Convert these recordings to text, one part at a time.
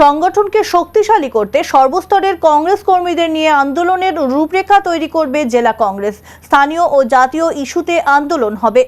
সংগঠনকে শক্তিশালী করতে সর্বস্তরের কংগ্রেস কর্মীদের নিয়ে আন্দোলনের রূপরেখা তৈরি করবে জেলা কংগ্রেস। স্থানীয় ও জাতীয় ইস্যুতে আন্দোলন হবে।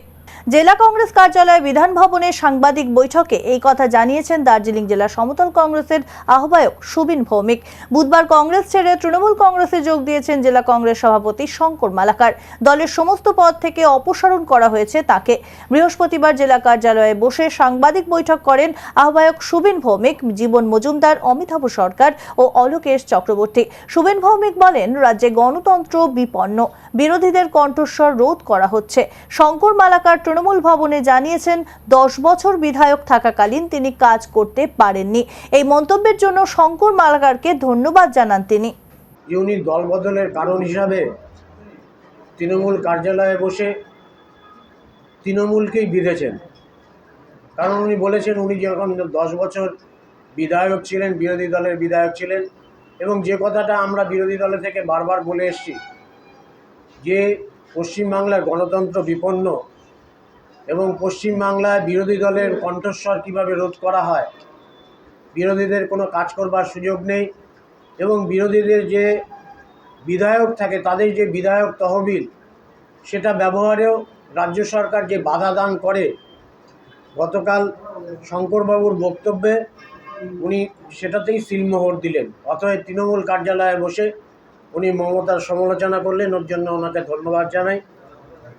জেলা কংগ্রেস কার্যালয়ে বিধান ভবনে সাংবাদিক বৈঠকে এই কথা জানিয়েছেন দার্জিলিং জেলা সমতল কংগ্রেসের আহ্বায়ক সুবিন ভৌমিক। বুধবার কংগ্রেস ছেড়ে তৃণমূল কংগ্রেসে যোগ দিয়েছেন জেলা কংগ্রেস সভাপতি শঙ্কর মালাকার। দলের সমস্ত পদ থেকে অপসারণ করা হয়েছে তাকে। বৃহস্পতিবার জেলা কার্যালয়ে বসে সাংবাদিক বৈঠক করেন আহ্বায়ক সুবিন ভৌমিক, জীবন মজুমদার, অমিতাভ সরকার ও অলোকেশ চক্রবর্তী। সুবিন ভৌমিক বলেন, রাজ্যে গণতন্ত্র বিপন্ন। বিরোধীদের কণ্ঠস্বর রোধ করা হচ্ছে। শঙ্কর মালাকার তৃণমূল ভবনে জানিয়েছেন, দশ বছর বিধায়ক থাকাকালীন তিনি কাজ করতে পারেননি। এই মন্তব্যের জন্য শঙ্কর মালাকারকে ধন্যবাদ জানান তিনি। যে উনি দল বদলের কারণ হিসাবে তৃণমূল কার্যালয়ে বসে তৃণমূলকেই বিঁধেছেন। কারণ উনি বলেছেন, উনি যখন দশ বছর বিধায়ক ছিলেন, বিরোধী দলের বিধায়ক ছিলেন এবং যে কথাটা আমরা বিরোধী দলের থেকে বারবার বলে এসেছি, যে পশ্চিমবাংলার গণতন্ত্র বিপন্ন এবং পশ্চিমবাংলায় বিরোধী দলের কণ্ঠস্বর কীভাবে রোধ করা হয়, বিরোধীদের কোনো কাজ করবার সুযোগ নেই এবং বিরোধীদের যে বিধায়ক থাকে, তাদের যে বিধায়ক তহবিল, সেটা ব্যবহারেও রাজ্য সরকার যে বাধা দান করে। গতকাল শঙ্করবাবুর বক্তব্যে উনি সেটাতেই সিলমোহর দিলেন। অতএব তৃণমূল কার্যালয়ে বসে উনি মমতার সমালোচনা করলেন, ওর জন্য ওনাকে ধন্যবাদ জানাই।